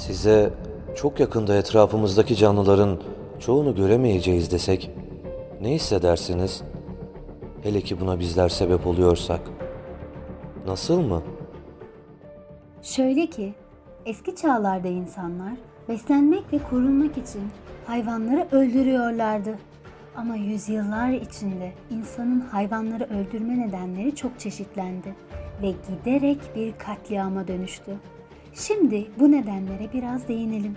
Size çok yakında etrafımızdaki canlıların çoğunu göremeyeceğiz desek ne hissedersiniz? Hele ki buna bizler sebep oluyorsak. Nasıl mı? Şöyle ki, eski çağlarda insanlar beslenmek ve korunmak için hayvanları öldürüyorlardı. Ama yüzyıllar içinde insanın hayvanları öldürme nedenleri çok çeşitlendi ve giderek bir katliama dönüştü. Şimdi bu nedenlere biraz değinelim.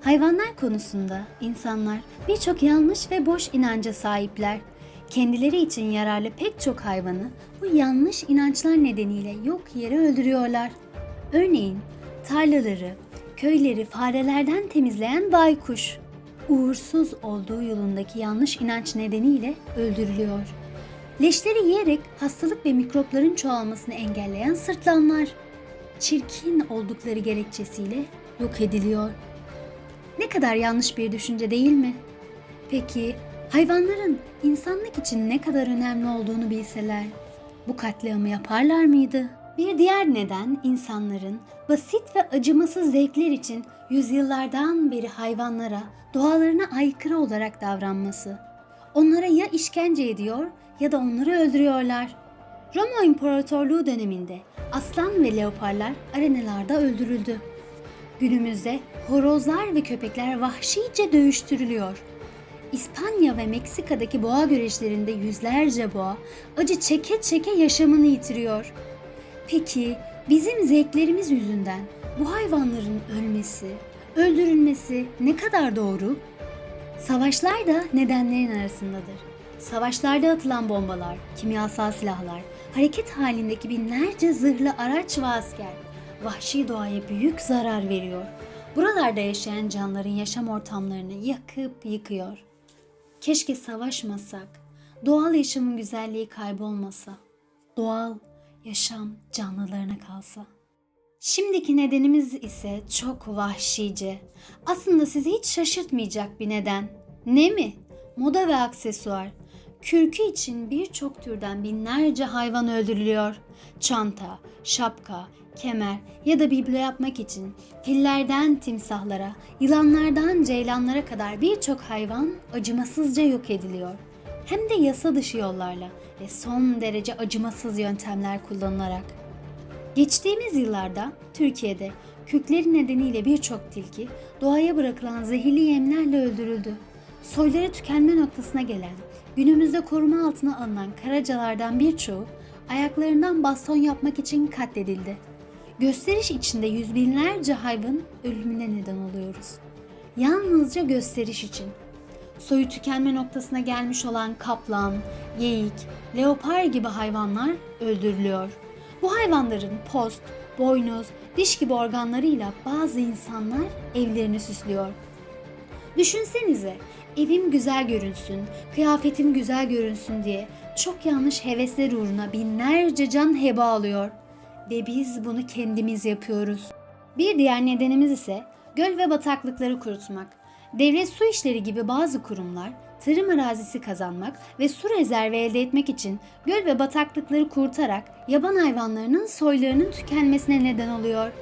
Hayvanlar konusunda insanlar birçok yanlış ve boş inanca sahipler. Kendileri için yararlı pek çok hayvanı bu yanlış inançlar nedeniyle yok yere öldürüyorlar. Örneğin tarlaları, köyleri farelerden temizleyen baykuş uğursuz olduğu yolundaki yanlış inanç nedeniyle öldürülüyor. Leşleri yiyerek hastalık ve mikropların çoğalmasını engelleyen sırtlanlar çirkin oldukları gerekçesiyle yok ediliyor. Ne kadar yanlış bir düşünce değil mi? Peki hayvanların insanlık için ne kadar önemli olduğunu bilseler bu katliamı yaparlar mıydı? Bir diğer neden insanların basit ve acımasız zevkler için yüzyıllardan beri hayvanlara doğalarına aykırı olarak davranması. Onlara ya işkence ediyor ya da onları öldürüyorlar. Roma İmparatorluğu döneminde aslan ve leoparlar arenalarda öldürüldü. Günümüzde horozlar ve köpekler vahşice dövüştürülüyor. İspanya ve Meksika'daki boğa güreşlerinde yüzlerce boğa acı çeke çeke yaşamını yitiriyor. Peki bizim zevklerimiz yüzünden bu hayvanların ölmesi, öldürülmesi ne kadar doğru? Savaşlar da nedenlerin arasındadır. Savaşlarda atılan bombalar, kimyasal silahlar, hareket halindeki binlerce zırhlı araç ve asker vahşi doğaya büyük zarar veriyor. Buralarda yaşayan canlıların yaşam ortamlarını yakıp yıkıyor. Keşke savaşmasak, doğal yaşamın güzelliği kaybolmasa, doğal yaşam canlılarına kalsa. Şimdiki nedenimiz ise çok vahşice. Aslında sizi hiç şaşırtmayacak bir neden. Ne mi? Moda ve aksesuar. Kürkü için birçok türden binlerce hayvan öldürülüyor. Çanta, şapka, kemer ya da biblo yapmak için fillerden timsahlara, yılanlardan ceylanlara kadar birçok hayvan acımasızca yok ediliyor. Hem de yasa dışı yollarla ve son derece acımasız yöntemler kullanılarak. Geçtiğimiz yıllarda Türkiye'de kürkleri nedeniyle birçok tilki doğaya bırakılan zehirli yemlerle öldürüldü. Soyları tükenme noktasına gelen, günümüzde koruma altına alınan karacalardan birçoğu ayaklarından baston yapmak için katledildi. Gösteriş içinde yüz binlerce hayvan ölümüne neden oluyoruz. Yalnızca gösteriş için. Soyu tükenme noktasına gelmiş olan kaplan, geyik, leopar gibi hayvanlar öldürülüyor. Bu hayvanların post, boynuz, diş gibi organlarıyla bazı insanlar evlerini süslüyor. Düşünsenize evim güzel görünsün, kıyafetim güzel görünsün diye çok yanlış hevesler uğruna binlerce can heba alıyor. Ve biz bunu kendimiz yapıyoruz. Bir diğer nedenimiz ise göl ve bataklıkları kurutmak. Devlet su işleri gibi bazı kurumlar tarım arazisi kazanmak ve su rezervi elde etmek için göl ve bataklıkları kurutarak yaban hayvanlarının soylarının tükenmesine neden oluyor.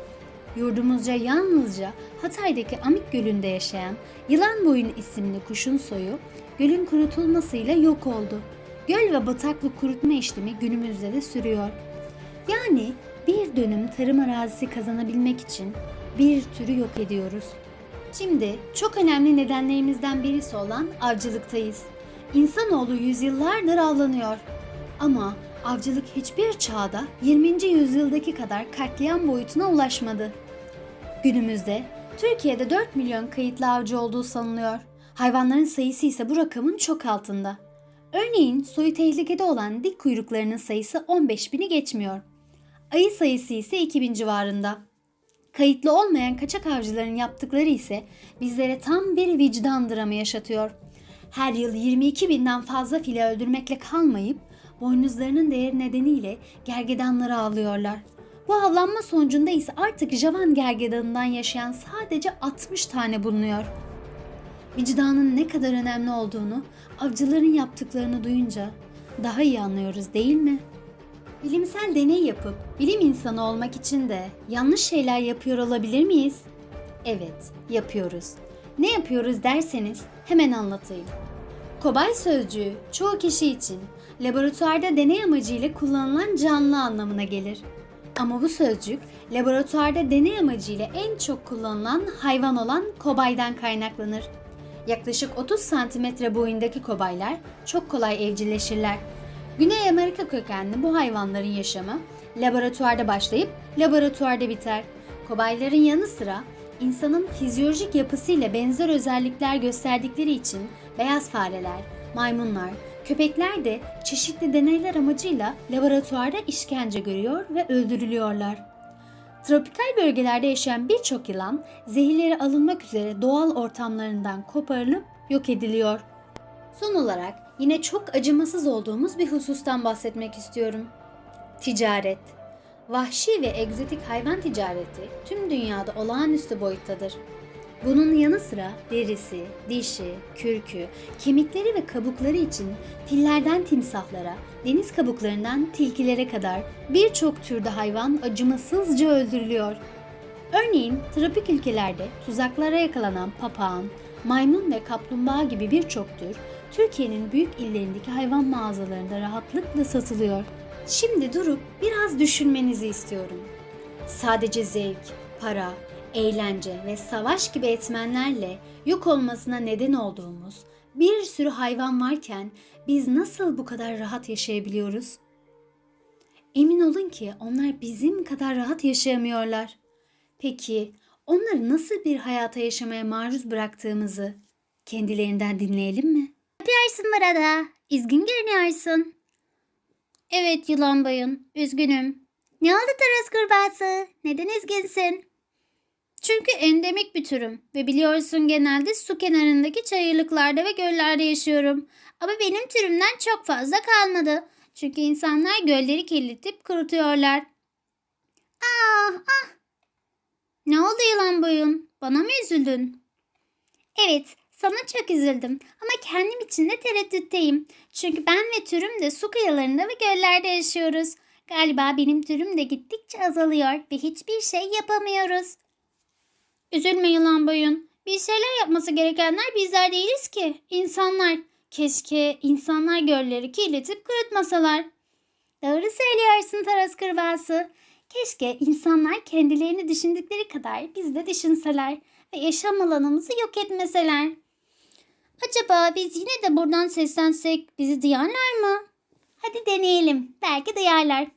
Yurdumuzca yalnızca Hatay'daki Amik Gölü'nde yaşayan yılan boyun isimli kuşun soyu gölün kurutulmasıyla yok oldu. Göl ve bataklık kurutma işlemi günümüzde de sürüyor. Yani bir dönüm tarım arazisi kazanabilmek için bir türü yok ediyoruz. Şimdi çok önemli nedenlerimizden birisi olan avcılıktayız. İnsanoğlu yüzyıllardır avlanıyor. Ama avcılık hiçbir çağda 20. yüzyıldaki kadar katliam boyutuna ulaşmadı. Günümüzde Türkiye'de 4 milyon kayıtlı avcı olduğu sanılıyor. Hayvanların sayısı ise bu rakamın çok altında. Örneğin soyu tehlikede olan dik kuyruklarının sayısı 15 bini geçmiyor. Ayı sayısı ise 2000 civarında. Kayıtlı olmayan kaçak avcıların yaptıkları ise bizlere tam bir vicdan dramı yaşatıyor. Her yıl 22 binden fazla file öldürmekle kalmayıp boynuzlarının değeri nedeniyle gergedanları avlıyorlar. Bu avlanma sonucunda ise artık Javan gergedanından yaşayan sadece 60 tane bulunuyor. Vicdanın ne kadar önemli olduğunu avcıların yaptıklarını duyunca daha iyi anlıyoruz değil mi? Bilimsel deney yapıp bilim insanı olmak için de yanlış şeyler yapıyor olabilir miyiz? Evet, yapıyoruz. Ne yapıyoruz derseniz hemen anlatayım. Kobay sözcüğü çoğu kişi için laboratuvarda deney amacıyla kullanılan canlı anlamına gelir. Ama bu sözcük laboratuvarda deney amacıyla en çok kullanılan hayvan olan kobaydan kaynaklanır. Yaklaşık 30 santimetre boyundaki kobaylar çok kolay evcilleşirler. Güney Amerika kökenli bu hayvanların yaşamı laboratuvarda başlayıp laboratuvarda biter. Kobayların yanı sıra insanın fizyolojik yapısıyla benzer özellikler gösterdikleri için beyaz fareler, maymunlar, köpekler de çeşitli deneyler amacıyla laboratuvarda işkence görüyor ve öldürülüyorlar. Tropikal bölgelerde yaşayan birçok yılan zehirleri alınmak üzere doğal ortamlarından koparılıp yok ediliyor. Son olarak yine çok acımasız olduğumuz bir husustan bahsetmek istiyorum. Ticaret. Vahşi ve egzotik hayvan ticareti tüm dünyada olağanüstü boyuttadır. Bunun yanı sıra derisi, dişi, kürkü, kemikleri ve kabukları için fillerden timsahlara, deniz kabuklarından tilkilere kadar birçok türde hayvan acımasızca öldürülüyor. Örneğin tropik ülkelerde tuzaklara yakalanan papağan, maymun ve kaplumbağa gibi birçok tür Türkiye'nin büyük illerindeki hayvan mağazalarında rahatlıkla satılıyor. Şimdi durup biraz düşünmenizi istiyorum. Sadece zevk, para, eğlence ve savaş gibi etmenlerle yok olmasına neden olduğumuz bir sürü hayvan varken biz nasıl bu kadar rahat yaşayabiliyoruz? Emin olun ki onlar bizim kadar rahat yaşayamıyorlar. Peki onları nasıl bir hayata yaşamaya maruz bıraktığımızı kendilerinden dinleyelim mi? Ne yapıyorsun burada? Üzgün görünüyorsun. Evet yılan bayın, üzgünüm. Ne oldu Taras kurbağası? Neden üzgünsün? Çünkü endemik bir türüm ve biliyorsun genelde su kenarındaki çayırlıklarda ve göllerde yaşıyorum. Ama benim türümden çok fazla kalmadı. Çünkü insanlar gölleri kirletip kurutuyorlar. Ah ah. Ne oldu yılan boyun? Bana mı üzüldün? Evet, sana çok üzüldüm ama kendim için de tereddütteyim. Çünkü ben ve türüm de su kıyılarında ve göllerde yaşıyoruz. Galiba benim türüm de gittikçe azalıyor ve hiçbir şey yapamıyoruz. Üzülme yılan boyun. Bir şeyler yapması gerekenler bizler değiliz ki. İnsanlar. Keşke insanlar gölleri kirletip kurutmasalar. Doğru söylüyorsun Taras Kırbağası. Keşke insanlar kendilerini düşündükleri kadar biz de düşünseler ve yaşam alanımızı yok etmeseler. Acaba biz yine de buradan seslensek bizi duyarlar mı? Hadi deneyelim. Belki duyarlar.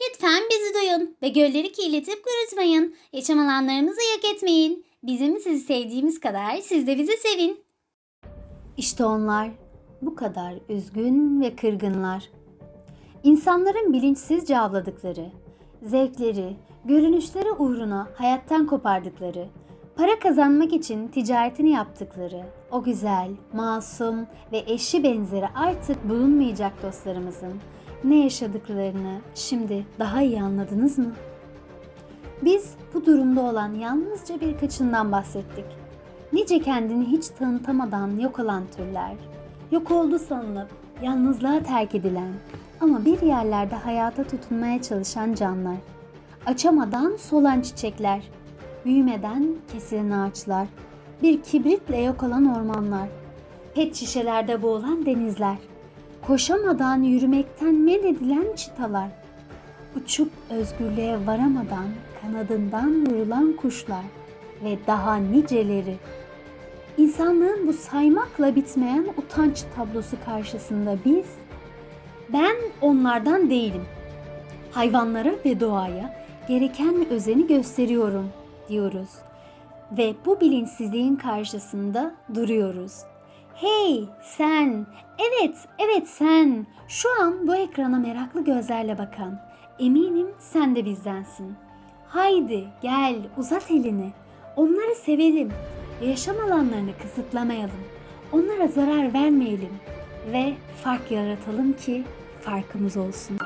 Lütfen bizi duyun ve gölleri kirletip kurutmayın. Yaşam alanlarımızı yok etmeyin. Bizim sizi sevdiğimiz kadar siz de bizi sevin. İşte onlar bu kadar üzgün ve kırgınlar. İnsanların bilinçsizce avladıkları, zevkleri, görünüşleri uğruna hayattan kopardıkları, para kazanmak için ticaretini yaptıkları, o güzel, masum ve eşi benzeri artık bulunmayacak dostlarımızın ne yaşadıklarını şimdi daha iyi anladınız mı? Biz bu durumda olan yalnızca birkaçından bahsettik. Nice kendini hiç tanıtamadan yok olan türler, yok oldu sanılıp yalnızlığa terk edilen ama bir yerlerde hayata tutunmaya çalışan canlar, açamadan solan çiçekler, büyümeden kesilen ağaçlar, bir kibritle yok olan ormanlar, pet şişelerde boğulan denizler, koşamadan yürümekten men edilen çitalar, uçup özgürlüğe varamadan kanadından vurulan kuşlar ve daha niceleri. İnsanlığın bu saymakla bitmeyen utanç tablosu karşısında biz, ben onlardan değilim. Hayvanlara ve doğaya gereken özeni gösteriyorum diyoruz ve bu bilinçsizliğin karşısında duruyoruz. Hey sen, evet evet sen, şu an bu ekrana meraklı gözlerle bakan, eminim sen de bizdensin. Haydi gel uzat elini, onları sevelim, yaşam alanlarını kısıtlamayalım, onlara zarar vermeyelim. Ve fark yaratalım ki farkımız olsun.